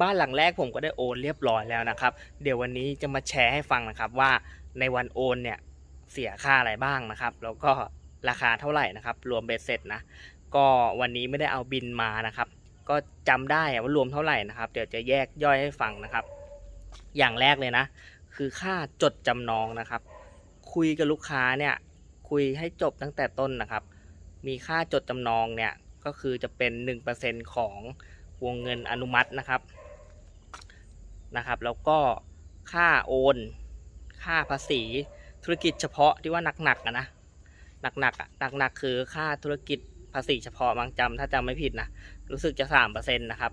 บ้านหลังแรกผมก็ได้โอนเรียบร้อยแล้วนะครับ เดี๋ยววันนี้จะมาแชร์ให้ฟังนะครับว่าในวันโอนเนี่ยเสียค่าอะไรบ้างนะครับ แล้วก็ราคาเท่าไหร่นะครับ รวมเบ็ดเสร็จนะ ก็วันนี้ไม่ได้เอาบินมานะครับ ก็จำได้ว่ารวมเท่าไหร่นะครับ เดี๋ยวจะแยกย่อยให้ฟังนะครับ อย่างแรกเลยนะ คือค่าจดจำนองนะครับ คุยกับลูกค้าเนี่ยคุยให้จบตั้งแต่ต้นนะครับ มีค่าจดจำนองเนี่ยก็คือจะเป็น 1%ของวงเงินอนุมัตินะครับ นะครับ แล้วก็ค่าโอน ค่าภาษีธุรกิจเฉพาะที่ว่าหนักๆอะนะหนักๆอะหนักๆคือค่าธุรกิจภาษีเฉพาะบางจำถ้าจำไม่ผิดนะรู้สึกจะ3%นะครับ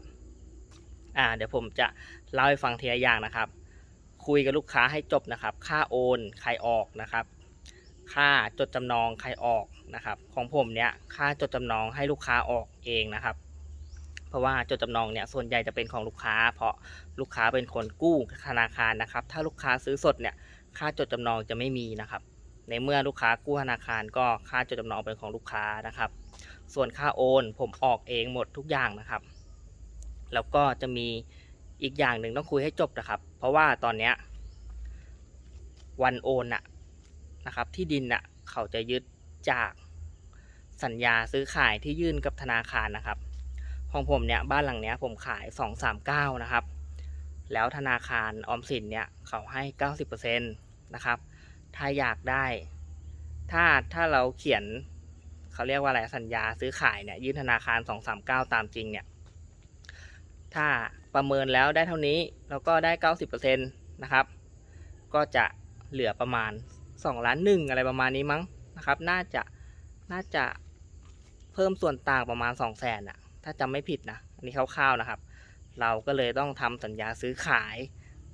อ่าเดี๋ยวผมจะเล่าให้ฟังทีละอย่างนะครับ คุยกับลูกค้าให้จบนะครับ ค่าโอนใครออกนะครับ ค่าจดจำนองใครออกนะครับ ของผมเนี่ยค่าจดจำนองให้ลูกค้าออกเองนะครับ เพราะว่าจดจำนองเนี่ยส่วนใหญ่จะเป็นของลูกค้า เพราะลูกค้าเป็นคนกู้ธนาคารนะครับ ถ้าลูกค้าซื้อสดเนี่ยค่าจดจำนองจะไม่มีนะครับ ในเมื่อลูกค้ากู้ธนาคารก็ค่าจดจำนองเป็นของลูกค้านะครับ ส่วนค่าโอนผมออกเองหมดทุกอย่างนะครับ แล้วก็จะมีอีกอย่างหนึ่งต้องคุยให้จบนะครับ เพราะว่าตอนเนี้ยวันโอนน่ะนะครับ ที่ดินน่ะเขาจะยึดจากสัญญาซื้อขายที่ยื่นกับธนาคารนะครับ ของผมเนี่ยบ้านหลังเนี้ยผมขาย239นะครับ แล้วธนาคารออมสินเนี่ยเขาให้90%นะครับ ถ้าอยากได้ ถ้าถ้าเราเขียนเขาเรียกว่าอะไรสัญญาซื้อขายเนี่ยยื่นธนาคาร239ตามจริงเนี่ยถ้าประเมินแล้วได้เท่านี้แล้วก็ได้90%นะครับ ก็จะเหลือประมาณ2ล้านหนึ่งอะไรประมาณนี้มั้งนะครับ น่าจะน่าจะเพิ่มส่วนต่างประมาณ2 0 0แสนอะ ถ้าจำไม่ผิดนะอันนี้คร่าวๆนะครับ เราก็เลยต้องทำสัญญาซื้อขาย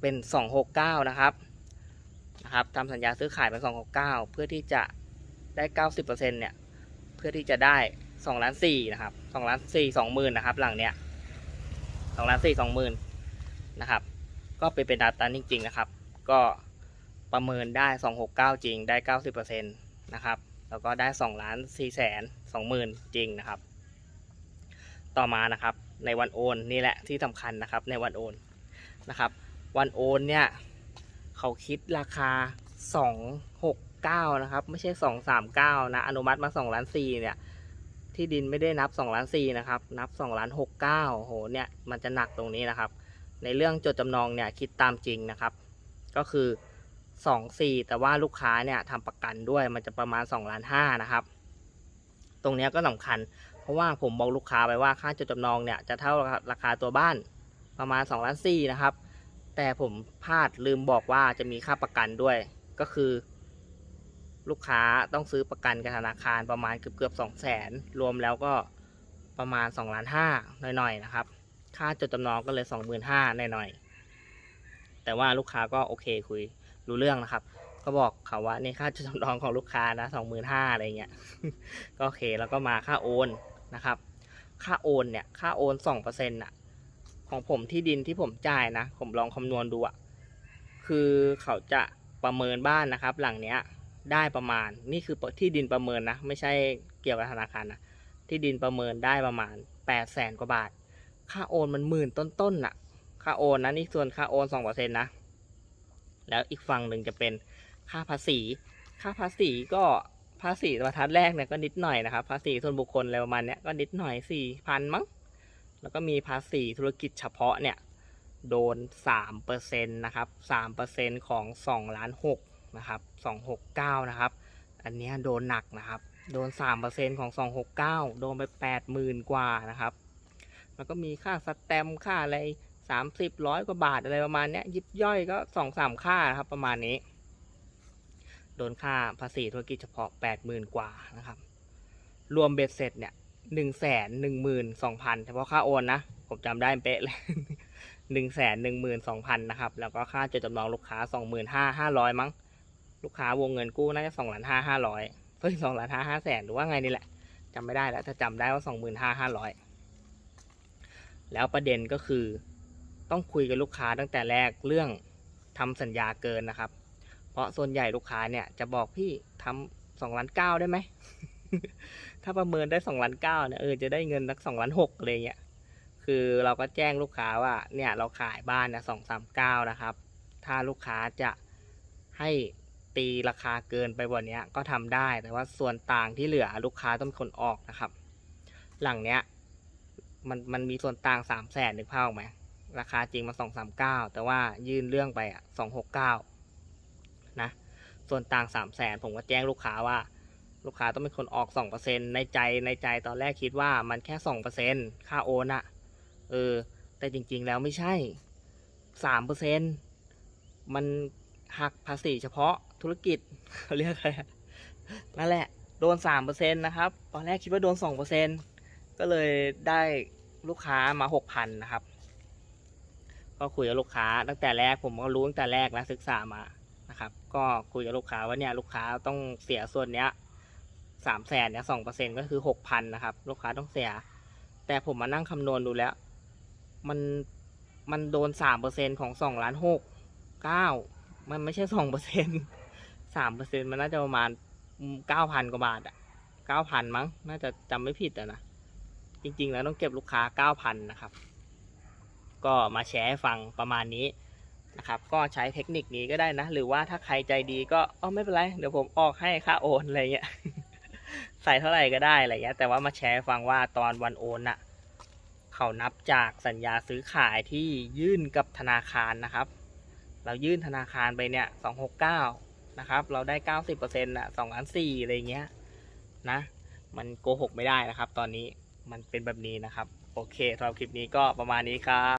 เป็น 269 นะครับนะครับทำสัญญาซื้อขายเป็น 269 เพื่อที่จะได้ 90%เนี่ยเพื่อที่จะได้2ล้าน4นะครับ2ล้าน4 20,000นะครับหลังเนี้ย2ล้าน4 20,000นะครับก็เป็นเป็นดาตาจริง ๆ นะครับ ก็ประเมินได้ 269 จริงได้ 90%นะครับ แล้วก็ได้2ล้าน4แสน20,000 จริงนะครับ ต่อมานะครับ ในวันโอนนี่แหละที่สำคัญนะครับ ในวันโอนนะครับ วันโอนเนี่ยเขาคิดราคา 269 นะครับ ไม่ใช่ 239 นะ อนุมัติมา2ล้าน4เนี่ย ที่ดินไม่ได้นับ2ล้าน4นะครับ นับ2ล้าน69โห เนี่ย มันจะหนักตรงนี้นะครับ ในเรื่องจดจำนองเนี่ยคิดตามจริงนะครับ ก็คือ 2 4 แต่ว่าลูกค้าเนี่ยทำประกันด้วย มันจะประมาณ2ล้าน5นะครับ ตรงนี้ก็สำคัญ ราะว่าผมบอกลูกค้าไปว่าค่าจดจำนองเนี่ยจะเท่าราคาตัวบ้านประมาณ2ล้าน4นะครับ แต่ผมพลาดลืมบอกว่าจะมีค่าประกันด้วย ก็คือ ลูกค้าต้องซื้อประกันกับธนาคารประมาณเกือบเกือบสองแสนรวมแล้วก็ประมาณ2ล้านห้าหน่อยๆนะครับ ค่าจดจำนองก็เลย2 5 0 0 0หน่อยๆแต่ว่าลูกค้าก็โอเคคุยรู้เรื่องนะครับ ก็บอกเขาว่านี่ค่าจดจำนองของลูกค้านะสองหมื่นห้าอะไรเงี้ยก็โอเคแล้วก็มาค่าโอน นะครับ ค่าโอนเนี่ย ค่าโอนสองเปอร์เซ็นต์่ะ ของผมที่ดินที่ผมจ่ายนะ ผมลองคำนวณดูอะคือเขาจะประเมินบ้านนะครับ หลังเนี้ยได้ประมาณ นี่คือที่ดินประเมินนะ ไม่ใช่เกี่ยวกับธนาคารนะ ที่ดินประเมินได้ประมาณแปดแสนกว่าบาท ค่าโอนมันหมื่นต้นๆน่ะ ค่าโอนนะนี่ส่วนค่าโอนสองเปอร์เซ็นต์นะ แล้วอีกฝั่งหนึ่งจะเป็นค่าภาษี ค่าภาษีก็ ภาษีบรรทัดแรกเนี่ยก็นิดหน่อยนะครับ ภาษีส่วนบุคคลอะไรประมาณเนี้ยก็นิดหน่อยสี่พันมั้ง แล้วก็มีภาษีธุรกิจเฉพาะเนี่ยโดนสามเปอร์เซ็นต์นะครับสามเปอร์เซ็นต์ของสองล้านหกนะครับสองหกเก้านะครับ อันเนี้ยโดนหนักนะครับ โดนสามเปอร์เซ็นต์ของสองหกเก้าโดนไปแปดหมื่นกว่านะครับ แล้วก็มีค่าสแตมค่าอะไรสามสิบร้อยกว่าบาทอะไรประมาณเนี้ยยิบย่อยก็สองสามค่านะครับประมาณนี้ โดนค่าภาษีธุรกิจเฉพาะแปดหมื่นกว่านะครับ รวมเบ็ดเสร็จเนี่ยหนึ่งแสนหนึ่งหมื่นสองพันเฉพาะค่าโอนนะ ผมจำได้เป๊ะเลยหนึ่งแสนหนึ่งหมื่นสองพันนะครับ แล้วก็ค่าจดจำนองลูกค้าสองหมื่นห้าห้าร้อยมั้ง ลูกค้าวงเงินกู้น่าจะสองล้านห้าห้าร้อยเฮ้ยสองล้านห้าห้าแสนหรือว่าไงนี่แหละจำไม่ได้แล้วถ้าจำได้ว่าสองหมื่นห้าห้าร้อยแล้วประเด็นก็คือ ต้องคุยกับลูกค้าตั้งแต่แรกเรื่องทำสัญญาเกินนะครับ ราะส่วนใหญ่ลูกค้าเนี่ยจะบอกพี่ทำสองล้านเก้าได้ไหม ถ้าประเมินได้สองล้านเก้าเนี่ยเออจะได้เงินสักสองล้านหกอะไรเงี้ย คือเราก็แจ้งลูกค้าว่าเนี่ยเราขายบ้านนี่ยสองสามเก้านะครับ ถ้าลูกค้าจะให้ตีราคาเกินไปกว่านี้ก็ทำได้ แต่ว่าส่วนต่างที่เหลือลูกค้าต้องเป็นคนออกนะครับ หลังเนี้ยมันมันมีส่วนต่างสามแสนนึกภาพออกไหมราคาจริงมาสองสามเก้าแต่ว่ายื่นเรื่องไปอะสองหกเก้า ส่วนต่างสามแสนผมก็แจ้งลูกค้าว่า ลูกค้าต้องเป็นคนออกสองเปอร์เซ็นในใจในใจตอนแรกคิดว่ามันแค่สองเปอร์เซ็นค่าโอนอะเออ แต่จริง ๆ แล้วไม่ใช่สามเปอร์เซ็นมันหักภาษีเฉพาะธุรกิจเขาเรียกอะไรนั่นแหละ โดนสามเปอร์เซ็นนะครับ ตอนแรกคิดว่าโดนสองเปอร์เซ็นก็เลยได้ลูกค้ามาหกพันนะครับ ก็คุยกับลูกค้าตั้งแต่แรกผมก็รู้ตั้งแต่แรกแล้วศึกษามา นะครับ ก็คุยกับลูกค้าว่าเนี่ยลูกค้าต้องเสียส่วนเนี้ยสามแสนเนี่ยสองเปอร์เซ็นก็คือหกพันนะครับ ลูกค้าต้องเสีย แต่ผมมานั่งคำนวณดูแล้ว มันมันโดนสามเปอร์เซ็นของสองล้านหกเก้ามันไม่ใช่สองเปอร์เซ็นสามเปอร์เซ็นมันน่าจะประมาณเก้าพันกว่าบาทอะเก้าพันมั้ง น่าจะจำไม่ผิดอะนะ จริง ๆ แล้วต้องเก็บลูกค้าเก้าพันนะครับ ก็มาแชร์ให้ฟังประมาณนี้ นะครับก็ใช้เทคนิคนี้ก็ได้นะ หรือว่าถ้าใครใจดีก็อ๋อไม่เป็นไร เดี๋ยวผมออกให้ค่าโอนอะไรเงี้ยใส่เท่าไหร่ก็ได้อะไรเงี้ยแต่ว่ามาแชร์ฟังว่าตอนวันโอนน่ะเขานับจากสัญญาซื้อขายที่ยื่นกับธนาคารนะครับ เรายื่นธนาคารไปเนี่ยสองหกเก้านะครับ เราได้เก้าสิบเปอร์เซ็นต์อะสองล้านสี่อะไรเงี้ยนะ มันโกหกไม่ได้นะครับ ตอนนี้มันเป็นแบบนี้นะครับ โอเคสำหรับคลิปนี้ก็ประมาณนี้ครับ